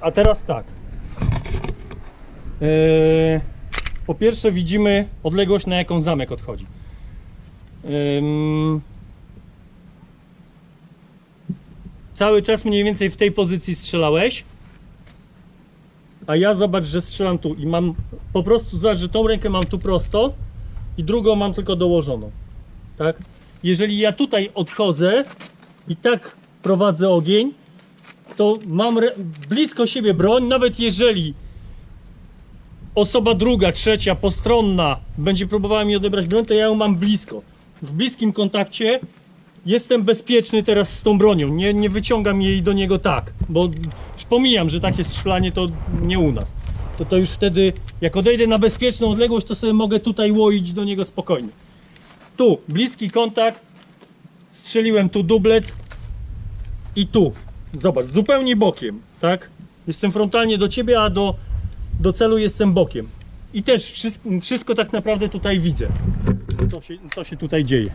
a teraz tak. Eee, po pierwsze widzimy odległość, na jaką zamek odchodzi. Ym, cały czas mniej więcej w tej pozycji strzelałeś. A ja zobacz, że strzelam tu i mam po prostu, zobacz, że tą rękę mam tu prosto i drugą mam tylko dołożoną. Tak? Jeżeli ja tutaj odchodzę i tak prowadzę ogień, to mam blisko siebie broń, nawet jeżeli osoba druga, trzecia, postronna będzie próbowała mi odebrać broń, to ja ją mam blisko. W bliskim kontakcie jestem bezpieczny teraz z tą bronią. Nie, nie wyciągam jej do niego tak, bo już pomijam, że takie strzelanie to nie u nas. To to już wtedy, jak odejdę na bezpieczną odległość, to sobie mogę tutaj łoić do niego spokojnie. Tu, bliski kontakt, strzeliłem tu dublet i tu. Zobacz, zupełnie bokiem, tak? Jestem frontalnie do ciebie, a do, do celu jestem bokiem. I też wszystko, wszystko tak naprawdę tutaj widzę, co się, co się tutaj dzieje.